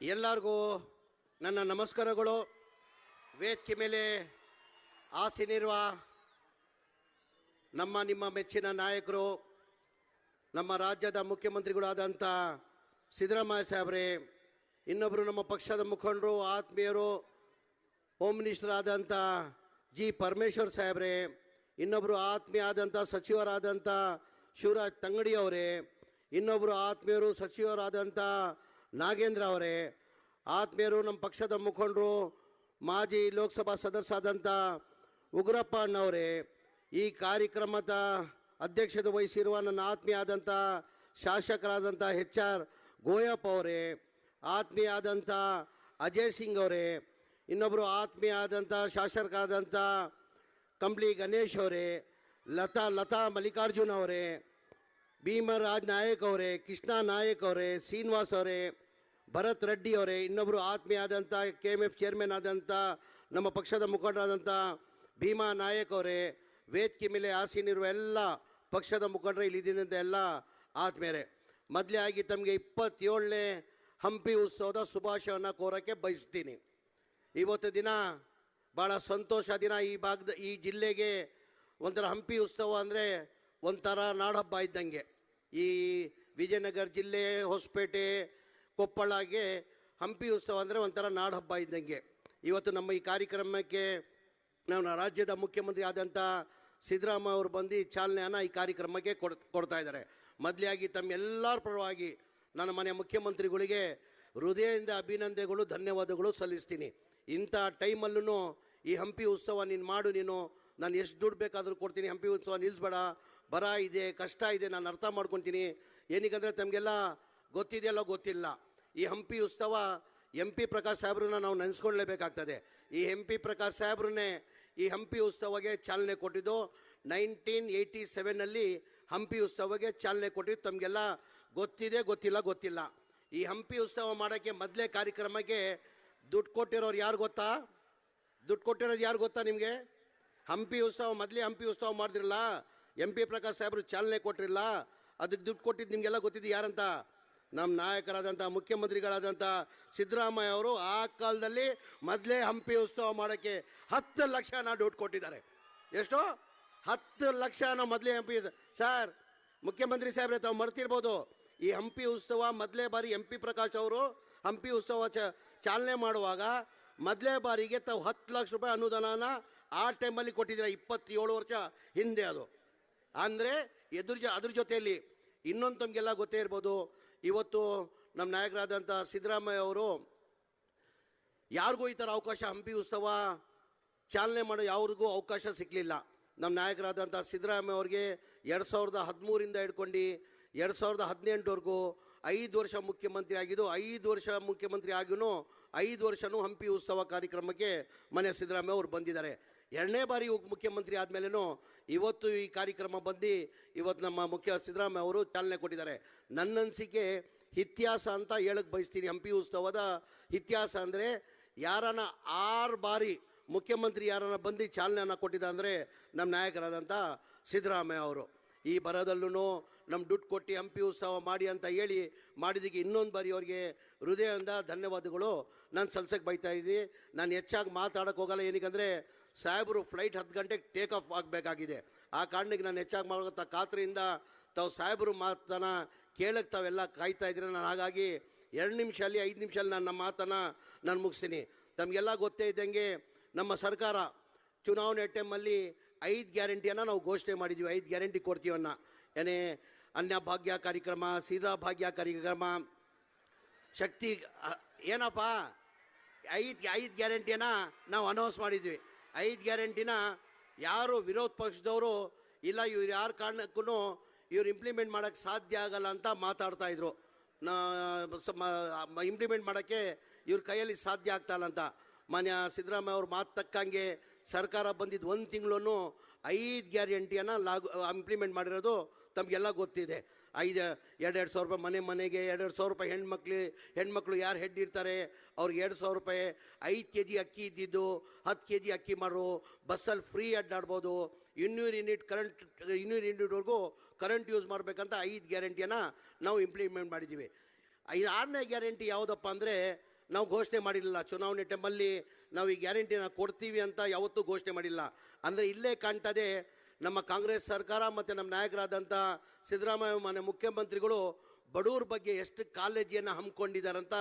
ಎಲ್ಲರಿಗೂ ನನ್ನ ನಮಸ್ಕಾರಗಳು. ವೇದಿಕೆ ಮೇಲೆ ಆಸೆನಿರುವ ನಮ್ಮ, ನಿಮ್ಮ ಮೆಚ್ಚಿನ ನಾಯಕರು, ನಮ್ಮ ರಾಜ್ಯದ ಮುಖ್ಯಮಂತ್ರಿಗಳಾದಂಥ ಸಿದ್ದರಾಮಯ್ಯ ಸಾಹೇಬ್ರೆ ಇನ್ನೊಬ್ಬರು ನಮ್ಮ ಪಕ್ಷದ ಮುಖಂಡರು, ಆತ್ಮೀಯರು, ಹೋಮ್ ಮಿನಿಸ್ಟರ್ ಆದಂಥ ಜಿ ಪರಮೇಶ್ವರ್ ಸಾಹೇಬ್ರೆ ಇನ್ನೊಬ್ಬರು ಆತ್ಮೀಯ ಆದಂಥ ಸಚಿವರಾದಂಥ ಶಿವರಾಜ್ ತಂಗಡಿ ಅವರೇ ಇನ್ನೊಬ್ಬರು ಆತ್ಮೀಯರು ಸಚಿವರಾದಂಥ ನಾಗೇಂದ್ರ ಅವರೇ, ಆತ್ಮೀಯರು, ನಮ್ಮ ಪಕ್ಷದ ಮುಖಂಡರು, ಮಾಜಿ ಲೋಕಸಭಾ ಸದಸ್ಯರಾದಂಥ ಉಗ್ರಪ್ಪ ಅಣ್ಣವರೇ, ಈ ಕಾರ್ಯಕ್ರಮದ ಅಧ್ಯಕ್ಷತೆ ವಹಿಸಿರುವ ನನ್ನ ಆತ್ಮೀಯ ಆದಂಥ ಶಾಸಕರಾದಂಥ ಎಚ್ ಆರ್ ಗೋಯಪ್ಪ ಅವರೇ ಆತ್ಮೀಯ ಆದಂಥ ಅಜಯ್ ಸಿಂಗ್ ಅವರೇ, ಇನ್ನೊಬ್ಬರು ಆತ್ಮೀಯ ಆದಂಥ ಶಾಸಕರಾದಂಥ ಕಂಬ್ಲಿ ಗಣೇಶ್ ಅವರೇ, ಲತಾ ಲತಾ ಮಲ್ಲಿಕಾರ್ಜುನ್ ಅವರೇ, ಭೀಮರಾಜ್ ನಾಯಕ್ ಅವರೇ, ಕೃಷ್ಣ ನಾಯಕ್ ಅವರೇ, ಶ್ರೀನಿವಾಸ್ ಅವರೇ ಭರತ್ ರೆಡ್ಡಿ ಅವರೇ ಇನ್ನೊಬ್ಬರು ಆತ್ಮೀಯ ಆದಂಥ ಕೆ ಎಂ ಎಫ್ ಚೇರ್ಮನ್ ಆದಂಥ, ನಮ್ಮ ಪಕ್ಷದ ಮುಖಂಡರಾದಂಥ ಭೀಮಾ ನಾಯಕ್ ಅವರೇ, ವೇದಿಕೆ ಮೇಲೆ ಆಸೀನಿರುವ ಎಲ್ಲ ಪಕ್ಷದ ಮುಖಂಡರು ಇಲ್ಲಿದ್ದಂಥ ಎಲ್ಲ ಆತ್ಮೀಯರೇ, ಮೊದಲೇ ಆಗಿ ತಮಗೆ ಇಪ್ಪತ್ತೇಳನೇ ಹಂಪಿ ಉತ್ಸವದ ಶುಭಾಶಯವನ್ನು ಕೋರೋಕ್ಕೆ ಬಯಸ್ತೀನಿ. ಇವತ್ತು ದಿನ ಭಾಳ ಸಂತೋಷ ದಿನ ಈ ಭಾಗದ, ಈ ಜಿಲ್ಲೆಗೆ ಒಂಥರ ಹಂಪಿ ಉತ್ಸವ ಅಂದರೆ ಒಂಥರ ನಾಡಹಬ್ಬ ಇದ್ದಂಗೆ. ಈ ವಿಜಯನಗರ ಜಿಲ್ಲೆ, ಹೊಸಪೇಟೆ ಕೊಪ್ಪಳಗೆ ಹಂಪಿ ಉತ್ಸವ ಅಂದರೆ ಒಂಥರ ನಾಡಹಬ್ಬ ಇದ್ದಂಗೆ. ಇವತ್ತು ನಮ್ಮ ಈ ಕಾರ್ಯಕ್ರಮಕ್ಕೆ ನಮ್ಮ ರಾಜ್ಯದ ಮುಖ್ಯಮಂತ್ರಿ ಆದಂಥ ಸಿದ್ದರಾಮಯ್ಯ ಅವರು ಬಂದು ಚಾಲನೆಯನ್ನು ಈ ಕಾರ್ಯಕ್ರಮಕ್ಕೆ ಕೊಡ್, ಕೊಡ್ತಾ ಇದ್ದಾರೆ. ಮೊದಲಾಗಿ ತಮ್ಮೆಲ್ಲರ ಪರವಾಗಿ ನನ್ನ ಮನೆ ಮುಖ್ಯಮಂತ್ರಿಗಳಿಗೆ ಹೃದಯದಿಂದ ಅಭಿನಂದನೆಗಳು, ಧನ್ಯವಾದಗಳು ಸಲ್ಲಿಸ್ತೀನಿ. ಇಂಥ ಟೈಮಲ್ಲೂ ಈ ಹಂಪಿ ಉತ್ಸವ ನೀನು ಮಾಡು ನೀನು, ನಾನು ಎಷ್ಟು ದುಡ್ಡು ಬೇಕಾದರೂ ಕೊಡ್ತೀನಿ, ಹಂಪಿ ಉತ್ಸವ ನಿಲ್ಲಿಸ್ಬೇಡ ಬರ ಇದೆ, ಕಷ್ಟ ಇದೆ, ನಾನು ಅರ್ಥ ಮಾಡ್ಕೊತೀನಿ. ಏನಕ್ಕಂದರೆ ತಮಗೆಲ್ಲ ಗೊತ್ತಿದೆಯಲ್ಲೋ ಗೊತ್ತಿಲ್ಲ. ಈ ಹಂಪಿ ಉತ್ಸವ ಎಂ ಪಿ ಪ್ರಕಾಶ್ ಸಾಹೇಬ್ರನ್ನ ನಾವು ನೆನೆಸ್ಕೊಳ್ಳೇಬೇಕಾಗ್ತದೆ ಈ ಎಂ ಪಿ ಪ್ರಕಾಶ್ ಸಾಹೇಬ್ರನ್ನೇ ಈ ಹಂಪಿ ಉತ್ಸವಗೆ ಚಾಲನೆ ಕೊಟ್ಟಿದ್ದು. ನೈನ್ಟೀನ್ ಏಯ್ಟಿ ಸೆವೆನಲ್ಲಿ ಹಂಪಿ ಉತ್ಸವಗೆ ಚಾಲನೆ ಕೊಟ್ಟಿದ್ದು. ತಮಗೆಲ್ಲ ಗೊತ್ತಿದೆ, ಗೊತ್ತಿಲ್ಲ ಗೊತ್ತಿಲ್ಲ. ಈ ಹಂಪಿ ಉತ್ಸವ ಮಾಡೋಕ್ಕೆ ಮೊದಲೇ ಕಾರ್ಯಕ್ರಮಕ್ಕೆ ದುಡ್ಡು ಕೊಟ್ಟಿರೋರು ಯಾರು ಗೊತ್ತಾ? ದುಡ್ಡು ಕೊಟ್ಟಿರೋದು ಯಾರು ಗೊತ್ತಾ ನಿಮಗೆ? ಹಂಪಿ ಉತ್ಸವ, ಮೊದಲೇ ಹಂಪಿ ಉತ್ಸವ ಮಾಡಿದ್ರಲ್ಲ ಎಂ ಪಿ ಪ್ರಕಾಶ್ ಸಾಹೇಬರು ಚಾಲನೆ ಕೊಟ್ಟಿರಲ್ಲ. ಅದಕ್ಕೆ ದುಡ್ಡು ಕೊಟ್ಟಿದ್ದು ನಿಮಗೆಲ್ಲ ಗೊತ್ತಿದ್ದು ಯಾರಂತ? ನಮ್ಮ ನಾಯಕರಾದಂಥ ಮುಖ್ಯಮಂತ್ರಿಗಳಾದಂಥ ಸಿದ್ದರಾಮಯ್ಯ ಅವರು ಆ ಕಾಲದಲ್ಲಿ ಮೊದಲೇ ಹಂಪಿ ಉತ್ಸವ ಮಾಡೋಕ್ಕೆ ಹತ್ತು ಲಕ್ಷ ದುಡ್ಡು ಕೊಟ್ಟಿದ್ದಾರೆ. ಎಷ್ಟು? ಹತ್ತು ಲಕ್ಷನ ಮೊದಲೇ ಹಂಪಿ ಸರ್, ಮುಖ್ಯಮಂತ್ರಿ ಸಾಹೇಬ್ರೆ, ತಾವು ಮರ್ತಿರ್ಬೋದು. ಈ ಹಂಪಿ ಉತ್ಸವ ಮೊದಲೇ ಬಾರಿ ಎಂ ಪ್ರಕಾಶ್ ಅವರು ಹಂಪಿ ಉತ್ಸವ ಚಾಲನೆ ಮಾಡುವಾಗ ಮೊದಲೇ ಬಾರಿಗೆ ತಾವು ಹತ್ತು ಲಕ್ಷ ರೂಪಾಯಿ ಅನುದಾನನ ಆ ಟೈಮಲ್ಲಿ ಕೊಟ್ಟಿದ್ದೀರ, ಇಪ್ಪತ್ತೇಳು ವರ್ಷ ಹಿಂದೆ ಅದು. ಅಂದರೆ ಎದುರು ಜ, ಅದ್ರ ಜೊತೆಯಲ್ಲಿ ಇನ್ನೊಂದು ತಮಗೆಲ್ಲ ಗೊತ್ತೇ ಇರ್ಬೋದು ಇವತ್ತು ನಮ್ಮ ನಾಯಕರಾದಂಥ ಸಿದ್ದರಾಮಯ್ಯ ಅವರು, ಯಾರಿಗೂ ಈ ಥರ ಅವಕಾಶ ಹಂಪಿ ಉತ್ಸವ ಚಾಲನೆ ಮಾಡೋ ಯಾವ್ರಿಗೂ ಅವಕಾಶ ಸಿಕ್ಕಲಿಲ್ಲ ನಮ್ಮ ನಾಯಕರಾದಂಥ ಸಿದ್ದರಾಮಯ್ಯ ಅವ್ರಿಗೆ ಎರಡು ಸಾವಿರದ ಹದಿಮೂರಿಂದ ಹಿಡ್ಕೊಂಡು ಎರಡು ಸಾವಿರದ ಹದಿನೆಂಟುವರೆಗೂ ಐದು ವರ್ಷ ಮುಖ್ಯಮಂತ್ರಿ ಆಗಿದ್ದು, ಐದು ವರ್ಷ ಮುಖ್ಯಮಂತ್ರಿ ಆಗಿಯೂ ಐದು ವರ್ಷವೂ ಹಂಪಿ ಉತ್ಸವ ಕಾರ್ಯಕ್ರಮಕ್ಕೆ ಮನೆ ಸಿದ್ದರಾಮಯ್ಯ ಅವರು ಬಂದಿದ್ದಾರೆ. ಎರಡನೇ ಬಾರಿ ಮುಖ್ಯಮಂತ್ರಿ ಆದಮೇಲೆನೂ ಇವತ್ತು ಈ ಕಾರ್ಯಕ್ರಮ ಬಂದು ಇವತ್ತು ನಮ್ಮ ಮುಖ್ಯ ಸಿದ್ದರಾಮಯ್ಯ ಅವರು ಚಾಲನೆ ಕೊಟ್ಟಿದ್ದಾರೆ. ನನ್ನ ಅನಿಸಿಕೆ ಇತಿಹಾಸ ಅಂತ ಹೇಳಕ್ಕೆ ಬಯಸ್ತೀನಿ. ಹಂಪಿ ಉತ್ಸವದ ಇತಿಹಾಸ ಅಂದರೆ ಯಾರನ್ನ ಆರು ಬಾರಿ ಮುಖ್ಯಮಂತ್ರಿ ಯಾರನ್ನ ಬಂದು ಚಾಲನೆಯನ್ನು ಕೊಟ್ಟಿದ್ದ ಅಂದರೆ ನಮ್ಮ ನಾಯಕರಾದಂಥ ಸಿದ್ದರಾಮಯ್ಯ ಅವರು. ಈ ಬರದಲ್ಲೂ ನಮ್ಮ ದುಡ್ಡು ಕೊಟ್ಟು ಹಂಪಿ ಉತ್ಸವ ಮಾಡಿ ಅಂತ ಹೇಳಿ ಮಾಡಿದ್ದಕ್ಕೆ ಇನ್ನೊಂದು ಬಾರಿ ಅವರಿಗೆ ಹೃದಯದಿಂದ ಧನ್ಯವಾದಗಳು. ನಾನು ಸಲ್ಸಕ್ಕೆ ಬೈತಾ ಇದ್ದೀನಿ. ನಾನು ಹೆಚ್ಚಾಗಿ ಮಾತಾಡೋಕ್ಕೆ ಹೋಗಲ್ಲ ಏನಕ್ಕಂದರೆ ಸಾಹೇಬರು ಫ್ಲೈಟ್ ಹತ್ತು ಗಂಟೆಗೆ ಟೇಕ್ ಆಫ್ ಆಗಬೇಕಾಗಿದೆ. ಆ ಕಾರಣಕ್ಕೆ ನಾನು ಹೆಚ್ಚಾಗಿ ಮಾಡುವಂಥ ಖಾತ್ರಿಯಿಂದ ತಾವು ಸಾಹೇಬರು ಮಾತನ್ನ ಕೇಳಕ್ಕೆ ತಾವೆಲ್ಲ ಕಾಯ್ತಾ ಇದ್ದೀರ? ನಾನು ಹಾಗಾಗಿ ಎರಡು ನಿಮಿಷ ಅಲ್ಲಿ, ಐದು ನಿಮಿಷ ಅಲ್ಲಿ ನಾನು ನಮ್ಮ ಮಾತನ್ನು ನಾನು ಮುಗಿಸ್ತೀನಿ. ನಮಗೆಲ್ಲ ಗೊತ್ತೇ ಇದ್ದಂಗೆ ನಮ್ಮ ಸರ್ಕಾರ ಚುನಾವಣೆ ಟೈಮಲ್ಲಿ ಐದು ಗ್ಯಾರಂಟಿಯನ್ನು ನಾವು ಘೋಷಣೆ ಮಾಡಿದ್ವಿ. ಐದು ಗ್ಯಾರಂಟಿ ಕೊಡ್ತೀವನ್ನ. ಏನೇ ಅನ್ಯಭಾಗ್ಯ ಕಾರ್ಯಕ್ರಮ, ಸೀದಾ ಭಾಗ್ಯ ಕಾರ್ಯಕ್ರಮ, ಶಕ್ತಿ ಏನಪ್ಪ? ಐದು ಐದು ಗ್ಯಾರಂಟಿಯನ್ನು ನಾವು ಅನೌನ್ಸ್ ಮಾಡಿದ್ವಿ. ಐದು ಗ್ಯಾರಂಟಿನ ಯಾರು ವಿರೋಧ ಪಕ್ಷದವರು, ಇಲ್ಲ ಇವ್ರು ಯಾರ ಕಾರಣಕ್ಕೂ ಇವ್ರು ಇಂಪ್ಲಿಮೆಂಟ್ ಮಾಡೋಕ್ಕೆ ಸಾಧ್ಯ ಆಗಲ್ಲ ಅಂತ ಮಾತಾಡ್ತಾ ಇದ್ರು. ಇಂಪ್ಲಿಮೆಂಟ್ ಮಾಡೋಕ್ಕೆ ಇವ್ರ ಕೈಯಲ್ಲಿ ಸಾಧ್ಯ ಆಗ್ತಾ ಇಲ್ಲ ಅಂತ. ಮಾನ್ಯ ಸಿದ್ದರಾಮಯ್ಯ ಅವ್ರ ಮಾತು ತಕ್ಕಂಗೆ ಸರ್ಕಾರ ಬಂದಿದ್ದು ಒಂದು ತಿಂಗಳೂ ಐದು ಗ್ಯಾರಂಟಿಯನ್ನು ಲಾಗು ಇಂಪ್ಲಿಮೆಂಟ್ ಮಾಡಿರೋದು ತಮಗೆಲ್ಲ ಗೊತ್ತಿದೆ. ಐದು, ಎರಡೆರಡು ಸಾವಿರ ರೂಪಾಯಿ ಮನೆ, ಮನೆಗೆ, ಎರಡೆರಡು ಸಾವಿರ ರೂಪಾಯಿ ಹೆಣ್ಮಕ್ಳು ಹೆಣ್ಮಕ್ಳು ಯಾರು ಹೆಡ್ ಇರ್ತಾರೆ ಅವ್ರಿಗೆ ಎರಡು ಸಾವಿರ ರೂಪಾಯಿ, ಐದು ಕೆ ಜಿ ಅಕ್ಕಿ ಇದ್ದಿದ್ದು, ಹತ್ತು ಕೆ ಜಿ ಅಕ್ಕಿ ಮಾಡೋರು ಬಸ್ಸಲ್ಲಿ ಫ್ರೀ ಅಡ್ಡಾಡ್ಬೋದು ಇನ್ನೂರು ಯೂನಿಟ್ ಕರೆಂಟ್ ಇನ್ನೂರು ಯೂನಿಟ್ವರೆಗೂ ಕರೆಂಟ್ ಯೂಸ್ ಮಾಡಬೇಕಂತ ಐದು ಗ್ಯಾರಂಟಿಯನ್ನು ನಾವು ಇಂಪ್ಲಿಮೆಂಟ್ ಮಾಡಿದ್ದೀವಿ. ಐದು ಆರನೇ ಗ್ಯಾರಂಟಿ ಯಾವುದಪ್ಪ ಅಂದರೆ, ನಾವು ಘೋಷಣೆ ಮಾಡಿರಲಿಲ್ಲ, ಚುನಾವಣೆ ಟೈಮಲ್ಲಿ ನಾವು ಈ ಗ್ಯಾರಂಟಿನ ಕೊಡ್ತೀವಿ ಅಂತ ಯಾವತ್ತೂ ಘೋಷಣೆ ಮಾಡಿಲ್ಲ. ಅಂದರೆ ಇಲ್ಲೇ ಕಾಣ್ತದೆ ನಮ್ಮ ಕಾಂಗ್ರೆಸ್ ಸರ್ಕಾರ ಮತ್ತು ನಮ್ಮ ನಾಯಕರಾದಂಥ ಸಿದ್ದರಾಮಯ್ಯ ಮಾನ್ಯ ಮುಖ್ಯಮಂತ್ರಿಗಳು ಬಡವ್ರ ಬಗ್ಗೆ ಎಷ್ಟು ಕಾಳಜಿಯನ್ನು ಹಮ್ಮಿಕೊಂಡಿದ್ದಾರಂತ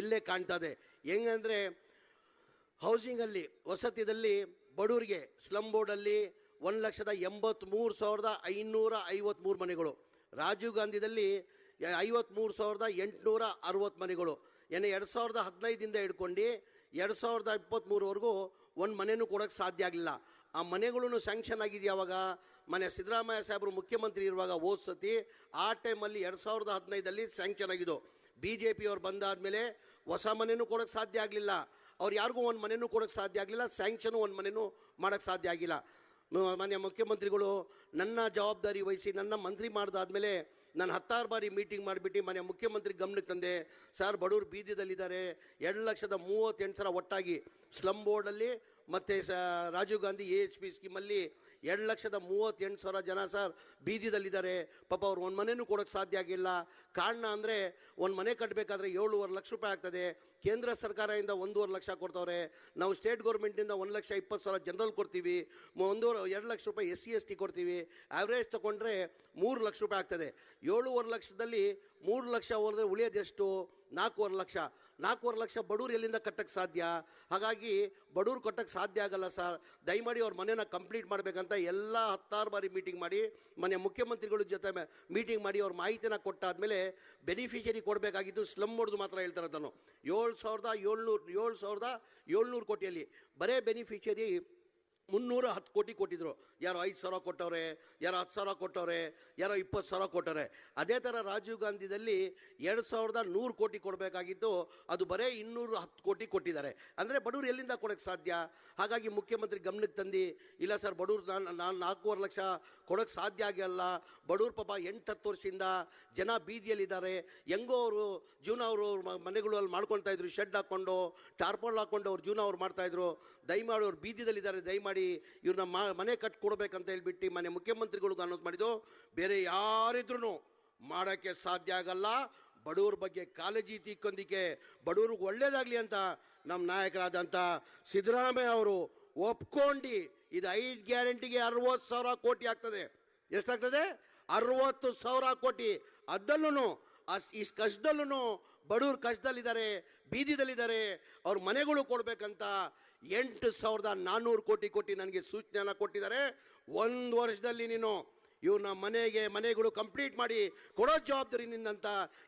ಇಲ್ಲೇ ಕಾಣ್ತದೆ ಹೆಂಗಂದರೆ ಹೌಸಿಂಗಲ್ಲಿ ವಸತಿದಲ್ಲಿ ಬಡವರಿಗೆ ಸ್ಲಮ್ ಬೋರ್ಡಲ್ಲಿ ಒಂದು ಲಕ್ಷದ ಎಂಬತ್ತ್ಮೂರು ಸಾವಿರದ ಐನೂರ ಐವತ್ತ್ಮೂರು ಮನೆಗಳು. ರಾಜೀವ್ ಗಾಂಧಿದಲ್ಲಿ ಐವತ್ತ್ಮೂರು ಸಾವಿರದ ಎಂಟುನೂರ ಅರವತ್ತು ಮನೆಗಳು. ಏನು ಎರಡು ಸಾವಿರದ ಹದಿನೈದಿಂದ ಹಿಡ್ಕೊಂಡು ಎರಡು ಸಾವಿರದ ಇಪ್ಪತ್ತ್ಮೂರವರೆಗೂ ಒಂದು ಮನೆಯೂ ಕೊಡೋಕ್ಕೆ ಸಾಧ್ಯ ಆಗಲಿಲ್ಲ. ಆ ಮನೆಗಳೂ ಸ್ಯಾಂಕ್ಷನ್ ಆಗಿದೆ ಯಾವಾಗ ಮನೆ ಸಿದ್ದರಾಮಯ್ಯ ಸಾಹೇಬರು ಮುಖ್ಯಮಂತ್ರಿ ಇರುವಾಗ ಹೋದ ಸತಿ ಆ ಟೈಮಲ್ಲಿ ಎರಡು ಸಾವಿರದ ಹದಿನೈದಲ್ಲಿ ಸ್ಯಾಂಕ್ಷನ್ ಆಗಿದ್ದು. ಬಿ ಜೆ ಪಿಯವ್ರು ಬಂದಾದಮೇಲೆ ಹೊಸ ಮನೆಯೂ ಕೊಡೋಕೆ ಸಾಧ್ಯ ಆಗಲಿಲ್ಲ. ಅವ್ರು ಯಾರಿಗೂ ಒಂದು ಮನೆಯೂ ಕೊಡೋಕೆ ಸಾಧ್ಯ ಆಗಲಿಲ್ಲ ಸ್ಯಾಂಕ್ಷನು ಒಂದು ಮನೆಯೂ ಮಾಡೋಕ್ಕೆ ಸಾಧ್ಯ ಆಗಿಲ್ಲ. ಮನೆ ಮುಖ್ಯಮಂತ್ರಿಗಳು ನನ್ನ ಜವಾಬ್ದಾರಿ ವಹಿಸಿ, ನನ್ನ ಮಂತ್ರಿ ಮಾಡಿದಾದ್ಮೇಲೆ ನಾನು ಹತ್ತಾರು ಬಾರಿ ಮೀಟಿಂಗ್ ಮಾಡಿಬಿಟ್ಟು ಮನೆ ಮುಖ್ಯಮಂತ್ರಿ ಗಮನಕ್ಕೆ ತಂದೆ, ಸರ್ ಬಡವರು ಬೀದಿದಲ್ಲಿದ್ದಾರೆ ಎರಡು ಲಕ್ಷದ ಮೂವತ್ತೆಂಟು ಸಲ ಒಟ್ಟಾಗಿ ಸ್ಲಮ್ ಬೋರ್ಡಲ್ಲಿ ಮತ್ತು ಸ, Rajiv Gandhi A H P ಸ್ಕೀಮಲ್ಲಿ ಎರಡು ಲಕ್ಷದ ಮೂವತ್ತೆಂಟು ಸಾವಿರ ಜನ ಸರ್ ಬೀದಿದಲ್ಲಿದ್ದಾರೆ. ಪಾಪ ಅವ್ರು ಒಂದು ಮನೆಯೂ ಕೊಡೋಕ್ಕೆ ಸಾಧ್ಯ ಆಗಿಲ್ಲ. ಕಾರಣ ಅಂದರೆ ಒಂದು ಮನೆ ಕಟ್ಟಬೇಕಾದ್ರೆ ಏಳುವರೆ ಲಕ್ಷ ರೂಪಾಯಿ ಆಗ್ತದೆ. ಕೇಂದ್ರ ಸರ್ಕಾರದಿಂದ ಒಂದೂವರೆ ಲಕ್ಷ ಕೊಡ್ತವ್ರೆ. ನಾವು ಸ್ಟೇಟ್ ಗೌರ್ಮೆಂಟಿಂದ ಒಂದು ಲಕ್ಷ ಇಪ್ಪತ್ತು ಸಾವಿರ ಜನರಲ್ ಕೊಡ್ತೀವಿ. ಒಂದೂವರೆ, ಎರಡು ಲಕ್ಷ ರೂಪಾಯಿ ಎಸ್ ಸಿ, ಎಸ್ ಟಿ ಕೊಡ್ತೀವಿ. ಆ್ಯಾವ್ರೇಜ್ ತೊಗೊಂಡ್ರೆ ಮೂರು ಲಕ್ಷ ರೂಪಾಯಿ ಆಗ್ತದೆ. ಏಳುವರೆ ಲಕ್ಷದಲ್ಲಿ ಮೂರು ಲಕ್ಷ ಹೋದರೆ ಉಳಿಯೋದೆಷ್ಟು ನಾಲ್ಕೂವರೆ ಲಕ್ಷ. ನಾಲ್ಕೂವರೆ ಲಕ್ಷ ಬಡವ್ರು ಎಲ್ಲಿಂದ ಕಟ್ಟಕ್ಕೆ ಸಾಧ್ಯ? ಹಾಗಾಗಿ ಬಡವ್ರು ಕಟ್ಟಕ್ಕೆ ಸಾಧ್ಯ ಆಗಲ್ಲ ಸರ್. ದಯಮಾಡಿ ಅವ್ರ ಮನೇನ ಕಂಪ್ಲೀಟ್ ಮಾಡಬೇಕಂತ ಎಲ್ಲ ಹತ್ತಾರು ಬಾರಿ ಮೀಟಿಂಗ್ ಮಾಡಿ, ಮನೆ ಮುಖ್ಯಮಂತ್ರಿಗಳ ಜೊತೆ ಮೀಟಿಂಗ್ ಮಾಡಿ ಅವ್ರ ಮಾಹಿತಿನ ಕೊಟ್ಟಾದ್ಮೇಲೆ ಬೆನಿಫಿಷರಿ ಕೊಡಬೇಕಾಗಿದ್ದು ಸ್ಲಮ್ ಹೊಡೆದು ಮಾತ್ರ ಹೇಳ್ತಾರೆ ಅದನ್ನು. ಏಳು ಸಾವಿರದ ಏಳ್ನೂರು ಏಳು ಸಾವಿರದ ಏಳ್ನೂರು ಕೋಟಿಯಲ್ಲಿ. ಬರೇ ಬೆನಿಫಿಷರಿ ಮುನ್ನೂರ ಹತ್ತು ಕೋಟಿ ಕೊಟ್ಟಿದ್ರು. ಯಾರೋ ಐದು ಸಾವಿರ ಕೊಟ್ಟವ್ರೆ, ಯಾರೋ ಹತ್ತು ಸಾವಿರ ಕೊಟ್ಟವ್ರೆ, ಯಾರೋ ಇಪ್ಪತ್ತು ಸಾವಿರ ಕೊಟ್ಟವ್ರೆ. ಅದೇ ಥರ ರಾಜೀವ್ ಗಾಂಧಿದಲ್ಲಿ ಎರಡು ಸಾವಿರದ ನೂರು ಕೋಟಿ ಕೊಡಬೇಕಾಗಿದ್ದು ಅದು ಬರೇ ಇನ್ನೂರು ಹತ್ತು ಕೋಟಿ ಕೊಟ್ಟಿದ್ದಾರೆ. ಅಂದರೆ ಬಡವ್ರು ಎಲ್ಲಿಂದ ಕೊಡೋಕ್ಕೆ ಸಾಧ್ಯ? ಹಾಗಾಗಿ ಮುಖ್ಯಮಂತ್ರಿ ಗಮನಕ್ಕೆ ತಂದು, ಇಲ್ಲ ಸರ್, ಬಡವ್ರು ನಾನು ನಾನು ನಾಲ್ಕೂವರೆ ಲಕ್ಷ ಕೊಡೋಕ್ಕೆ ಸಾಧ್ಯ ಆಗಿಲ್ಲ ಬಡವ್ರ ಪಾಪ ಎಂಟು ಹತ್ತು ವರ್ಷದಿಂದ ಜನ ಬೀದಿಯಲ್ಲಿದ್ದಾರೆ. ಹೆಂಗೋ ಅವರು ಜೀವನ ಅವರು ಮನೆಗಳು ಅಲ್ಲಿ ಮಾಡ್ಕೊಳ್ತಾ ಇದ್ರು. ಶೆಡ್ ಹಾಕ್ಕೊಂಡು ಟಾರ್ಪೋಲ್ ಹಾಕ್ಕೊಂಡು ಅವ್ರು ಜೀವನ ಅವ್ರು ಮಾಡ್ತಾಯಿದ್ರು ದಯಮಾಡಿ ಅವ್ರು ಬೀದಿದಲ್ಲಿದ್ದಾರೆ ದಯಮಾಡಿ ಇವ್ರನ್ನ ಮಾ, ಮನೆ ಕಟ್ಕೊಡ್ಬೇಕಂತ ಹೇಳ್ಬಿಟ್ಟು ಮನೆ ಮುಖ್ಯಮಂತ್ರಿಗಳಿಗೆ ಅನೌನ್ಸ್ ಮಾಡಿದ್ದು, ಬೇರೆ ಯಾರಿದ್ರು ಮಾಡೋಕ್ಕೆ ಸಾಧ್ಯ ಆಗಲ್ಲ. ಬಡವ್ರ ಬಗ್ಗೆ ಕಾಳಜಿ ತಿಕ್ಕೊಂದಿಕ್ಕೆ ಬಡವ್ರಿಗೆ ಒಳ್ಳೇದಾಗಲಿ ಅಂತ ನಮ್ಮ ನಾಯಕರಾದಂಥ ಸಿದ್ದರಾಮಯ್ಯ ಅವರು ಒಪ್ಕೊಂಡು ಇದು ಐದು ಗ್ಯಾರಂಟಿಗೆ ಅರವತ್ತು ಸಾವಿರ ಕೋಟಿ ಆಗ್ತದೆ. ಎಷ್ಟಾಗ್ತದೆ? ಅರವತ್ತು ಸಾವಿರ ಕೋಟಿ. ಅದಲ್ಲೂ ಅಸ್ ಈ ಕಷ್ಟದಲ್ಲೂ ಬಡವ್ರ ಕಷ್ಟದಲ್ಲಿದ್ದಾರೆ, ಬೀದಿದಲ್ಲಿದ್ದಾರೆ, ಅವ್ರ ಮನೆಗಳು ಕೊಡಬೇಕಂತ ಎಂಟು ಸಾವಿರದ ನಾನ್ನೂರು ಕೋಟಿ ಕೋಟಿ ನನಗೆ ಸೂಚನೆಯನ್ನು ಕೊಟ್ಟಿದ್ದಾರೆ. ಒಂದು ವರ್ಷದಲ್ಲಿ ನೀನು ಇವ್ರನ್ನ ಮನೆಗೆ, ಮನೆಗಳು ಕಂಪ್ಲೀಟ್ ಮಾಡಿ ಕೊಡೋ ಜವಾಬ್ದಾರಿ ನಿನ್ನಂತ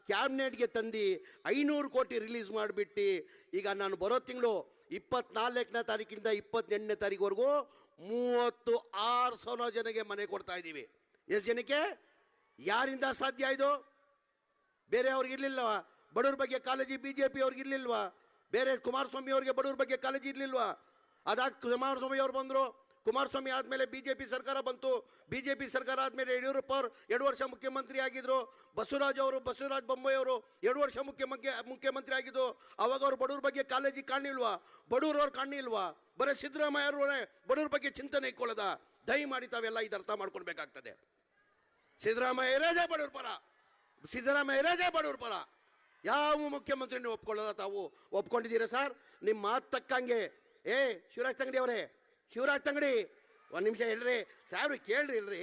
ಕ್ಯಾಬಿನೆಟ್ಗೆ ತಂದು ಐನೂರು ಕೋಟಿ ರಿಲೀಸ್ ಮಾಡಿಬಿಟ್ಟು ಈಗ ನಾನು ಬರೋ ತಿಂಗಳು ಇಪ್ಪತ್ನಾಲ್ಕನೇ ತಾರೀಕಿಂದ ಇಪ್ಪತ್ತೆಂಟನೇ ತಾರೀಕುವರೆಗೂ ಮೂವತ್ತು ಆರು ಸಾವಿರ ಜನಕ್ಕೆ ಮನೆ ಕೊಡ್ತಾ ಇದ್ದೀವಿ. ಎಷ್ಟು ಜನಕ್ಕೆ? ಯಾರಿಂದ ಸಾಧ್ಯ ಇದು? ಬೇರೆ ಅವ್ರಿಗೆ ಇರ್ಲಿಲ್ವಾ ಬಡವ್ರ ಬಗ್ಗೆ ಕಾಳಜಿ ಬಿ ಜೆ ಪಿ ಬೇರೆ ಕುಮಾರಸ್ವಾಮಿ ಅವರಿಗೆ ಬಡವ್ರ ಬಗ್ಗೆ ಕಾಳಜಿ ಇರ್ಲಿಲ್ವಾ? ಅದಾದ ಕುಮಾರಸ್ವಾಮಿ ಅವರು ಬಂದರು, ಕುಮಾರಸ್ವಾಮಿ ಆದಮೇಲೆ ಬಿ ಜೆ ಪಿ ಸರ್ಕಾರ ಬಂತು. ಬಿ ಜೆ ಸರ್ಕಾರ ಆದಮೇಲೆ ಯಡಿಯೂರಪ್ಪ ಅವರು ಎರಡು ವರ್ಷ ಮುಖ್ಯಮಂತ್ರಿ ಆಗಿದ್ರು. ಬಸವರಾಜ್ ಅವರು, ಬಸವರಾಜ ಬೊಮ್ಮಾಯಿ ಅವರು ಎರಡು ವರ್ಷ ಮುಖ್ಯಮಂತ್ರಿ ಮುಖ್ಯಮಂತ್ರಿ ಆಗಿದ್ದು. ಅವಾಗ ಅವರು ಬಡವ್ರ ಬಗ್ಗೆ ಕಾಳಜಿ ಕಾಣಿಲ್ವಾ ಬಡವ್ರು ಅವ್ರು ಕಾಣಿಲ್ವಾ ಬರೀ ಸಿದ್ದರಾಮಯ್ಯ ಅವರೇ ಬಡವ್ರ ಬಗ್ಗೆ ಚಿಂತನೆ ಇಟ್ಕೊಳ್ಳೋದ? ದಯಮಾಡಿ ತಾವೆಲ್ಲ ಇದು ಅರ್ಥ ಮಾಡ್ಕೊಳ್ಬೇಕಾಗ್ತದೆ. ಸಿದ್ದರಾಮಯ್ಯ ಇರೋದೇ ಬಡವ್ರ ಪರ. ಸಿದ್ದರಾಮಯ್ಯ ಇರೋದೇ ಬಡವ್ರ ಪರ. ಯಾವ ಮುಖ್ಯಮಂತ್ರಿನೂ ಒಪ್ಕೊಳ್ಳಲ್ಲ ತಾವು? ಒಪ್ಕೊಂಡಿದ್ದೀರಾ ಸರ್? ನಿಮ್ಮ ಮಾತು ತಕ್ಕಂಗೆ. ಏ, ಶಿವರಾಜ್ ತಂಗಡಿ ಅವರೇ, ಶಿವರಾಜ್ ತಂಗಡಿ, ಒಂದು ನಿಮಿಷ ಹೇಳ್ರಿ. ಸಾರ್ ಕೇಳ್ರಿ ಇಲ್ರಿ.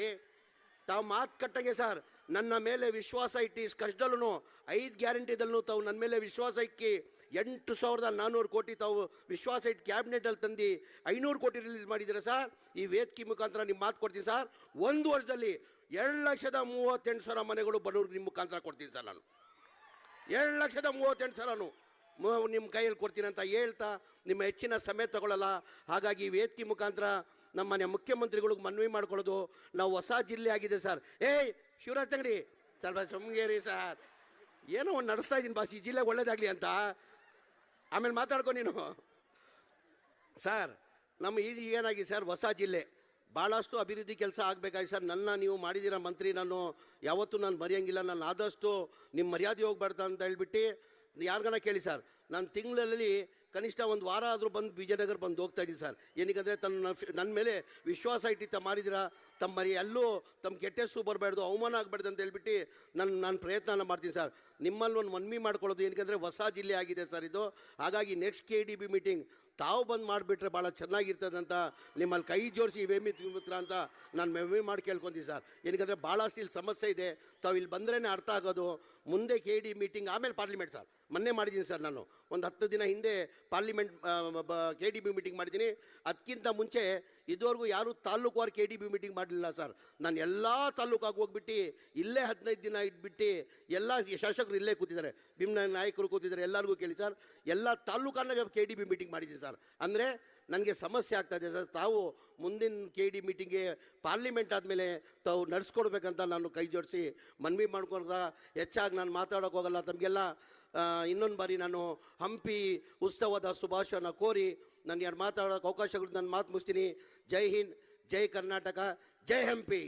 ತಾವು ಮಾತು ಕಟ್ಟಂಗೆ ಸರ್, ನನ್ನ ಮೇಲೆ ವಿಶ್ವಾಸ ಇಟ್ಟು ಕಷ್ಟದಲ್ಲೂ ಐದು ಗ್ಯಾರಂಟಿದಲ್ಲೂ ತಾವು ನನ್ನ ಮೇಲೆ ವಿಶ್ವಾಸ ಇಕ್ಕಿ, ಎಂಟು ಸಾವಿರದ ನಾನ್ನೂರು ಕೋಟಿ ತಾವು ವಿಶ್ವಾಸ ಇಟ್ಟು ಕ್ಯಾಬಿನೆಟಲ್ಲಿ ತಂದು ಐನೂರು ಕೋಟಿ ರಿಲೀಸ್ ಮಾಡಿದ್ದೀರಾ ಸರ್? ಈ ವೇದಿಕೆ ಮುಖಾಂತರ ನಿಮ್ಮ ಮಾತು ಕೊಡ್ತೀನಿ ಸರ್. ಒಂದು ವರ್ಷದಲ್ಲಿ ಎರಡು ಲಕ್ಷದ ಮೂವತ್ತೆಂಟು ಸಾವಿರ ಮನೆಗಳು ಬಡವ್ರಿಗೆ ನಿಮ್ಮ ಮುಖಾಂತರ ಕೊಡ್ತೀನಿ ಸರ್ ನಾನು. ಎರಡು ಲಕ್ಷದ ಮೂವತ್ತೆಂಟು ಸಾವಿರನು. ನಿಮ್ಮ ಕೈಯಲ್ಲಿ ಕೊಡ್ತೀನಿ ಅಂತ ಹೇಳ್ತಾ ನಿಮ್ಮ ಹೆಚ್ಚಿನ ಸಮಯ ತಗೊಳ್ಳಲ್ಲ. ಹಾಗಾಗಿ ವೇದಿಕೆ ಮುಖಾಂತರ ನಮ್ಮ ಮನೆ ಮುಖ್ಯಮಂತ್ರಿಗಳಿಗೆ ಮನವಿ ಮಾಡ್ಕೊಳ್ಳೋದು ನಾವು ಹೊಸ ಜಿಲ್ಲೆ ಆಗಿದೆ ಸರ್. ಏಯ್, ಶಿವರಾಜ್ ತಂಗಡಿ, ಸ್ವಲ್ಪ ಶೃಂಗೇರಿ ಸರ್. ಏನೋ ಒಂದು ನಡೆಸ್ತಾ ಇದ್ದೀನಿ ಬಾಸ್, ಈ ಜಿಲ್ಲೆ ಒಳ್ಳೇದಾಗಲಿ ಅಂತ. ಆಮೇಲೆ ಮಾತಾಡ್ಕೊ ನೀನು. ಸರ್, ನಮ್ಮ ಈಗ ಏನಾಗಿದೆ ಸರ್, ಹೊಸ ಜಿಲ್ಲೆ. ಭಾಳಷ್ಟು ಅಭಿವೃದ್ಧಿ ಕೆಲಸ ಆಗಬೇಕಾಗಿ ಸರ್. ನನ್ನ ನೀವು ಮಾಡಿದ್ದೀರ ಮಂತ್ರಿ, ನಾನು ಯಾವತ್ತೂ ನಾನು ಮರೆಯಂಗಿಲ್ಲ. ನಾನು ಆದಷ್ಟು ನಿಮ್ಮ ಮರ್ಯಾದೆ ಹೋಗ್ಬಾರ್ದು ಅಂತ ಹೇಳ್ಬಿಟ್ಟು ಯಾರಿಗಾನ ಕೇಳಿ ಸರ್. ನಾನು ತಿಂಗಳಲ್ಲಿ ಕನಿಷ್ಠ ಒಂದು ವಾರ ಆದರೂ ಬಂದು ವಿಜಯನಗರ ಬಂದು ಹೋಗ್ತಾ ಇದ್ದೀನಿ ಸರ್. ಏನಕ್ಕಂದರೆ ತನ್ನ ನನ್ನ ಮೇಲೆ ವಿಶ್ವಾಸ ಇಟ್ಟಿತ್ತ ಮಾರಿದಿರ ತಮ್ಮ ಮರಿ ಎಲ್ಲೂ ತಮ್ಮ ಗೆಟ್ಟೆ ಹೆಸರು ಬರಬಾರ್ದು, ಅವಮಾನ ಆಗಬಾರ್ದು ಅಂತ ಹೇಳ್ಬಿಟ್ಟು ನಾನು ನಾನು ಪ್ರಯತ್ನ ಮಾಡ್ತೀನಿ ಸರ್. ನಿಮ್ಮಲ್ಲಿ ಒಂದು ಮನವಿ ಮಾಡ್ಕೊಳ್ಳೋದು ಏನಕ್ಕಂದರೆ ಹೊಸ ಜಿಲ್ಲೆ ಆಗಿದೆ ಸರ್ ಇದು. ಹಾಗಾಗಿ next K D B meeting ತಾವು ಬಂದು ಮಾಡಿಬಿಟ್ರೆ ಭಾಳ ಚೆನ್ನಾಗಿರ್ತದಂತ ನಿಮ್ಮಲ್ಲಿ ಕೈ ಜೋಡಿಸಿ ವೇಮಿ ಮಿತ್ರ ಅಂತ ನಾನು ಮೆಮ್ಮಿ ಮಾಡಿ ಕೇಳ್ಕೊತೀನಿ ಸರ್. ಏನಕ್ಕಂದರೆ ಭಾಳಷ್ಟು ಇಲ್ಲಿ ಸಮಸ್ಯೆ ಇದೆ. ತಾವು ಇಲ್ಲಿ ಬಂದ್ರೇ ಅರ್ಥ ಆಗೋದು. ಮುಂದೆ ಕೆ ಡಿ ಮೀಟಿಂಗ್ ಆಮೇಲೆ ಪಾರ್ಲಿಮೆಂಟ್ ಸರ್ ಮೊನ್ನೆ ಮಾಡಿದ್ದೀನಿ ಸರ್ ನಾನು. ಒಂದು ಹತ್ತು ದಿನ ಹಿಂದೆ parliament K D B meeting ಮಾಡಿದ್ದೀನಿ. ಅದಕ್ಕಿಂತ ಮುಂಚೆ ಇದುವರೆಗೂ ಯಾರೂ ತಾಲ್ಲೂಕುವಾರು ಕೆ ಡಿ ಬಿ ಮೀಟಿಂಗ್ ಮಾಡಲಿಲ್ಲ ಸರ್ ನಾನು ಎಲ್ಲ ತಾಲೂಕಾಗಿ ಹೋಗ್ಬಿಟ್ಟು ಇಲ್ಲೇ ಹದಿನೈದು ದಿನ ಇಟ್ಬಿಟ್ಟು ಎಲ್ಲ ಶಾಸಕರು ಇಲ್ಲೇ ಕೂತಿದ್ದಾರೆ. ಭೀಮ್ನ ನಾಯಕರು ಕೂತಿದ್ದಾರೆ. ಎಲ್ಲರಿಗೂ ಕೇಳಿ ಸರ್ ಎಲ್ಲ ತಾಲೂಕನ್ನ ಕೆ ಡಿ ಬಿ ಮೀಟಿಂಗ್ ಮಾಡಿದ್ದೀನಿ ಸರ್ ಅಂದರೆ ನನಗೆ ಸಮಸ್ಯೆ ಆಗ್ತಾ ಇದೆ ಸರ್. ತಾವು ಮುಂದಿನ ಕೆ ಡಿ ಮೀಟಿಂಗ್ಗೆ ಪಾರ್ಲಿಮೆಂಟ್ ಆದಮೇಲೆ ತಾವು ನಡೆಸ್ಕೊಡ್ಬೇಕಂತ ನಾನು ಕೈ ಜೋಡಿಸಿ ಮನವಿ ಮಾಡ್ಕೊಂಡ ಹೆಚ್ಚಾಗಿ ನಾನು ಮಾತಾಡೋಕೆ ಹೋಗಲ್ಲ. ತಮಗೆಲ್ಲ ಇನ್ನೊಂದು ಬಾರಿ ನಾನು ಹಂಪಿ ಉತ್ಸವದ ಶುಭಾಶಯನ ಕೋರಿ ನನಗೆ ಮಾತಾಡೋಕೆ ಅವಕಾಶಗಳು, ನಾನು ಮಾತು ಮುಗಿಸ್ತೀನಿ. ಜೈ ಹಿಂದ್, ಜೈ ಕರ್ನಾಟಕ, ಜೈ ಹಂಪಿ.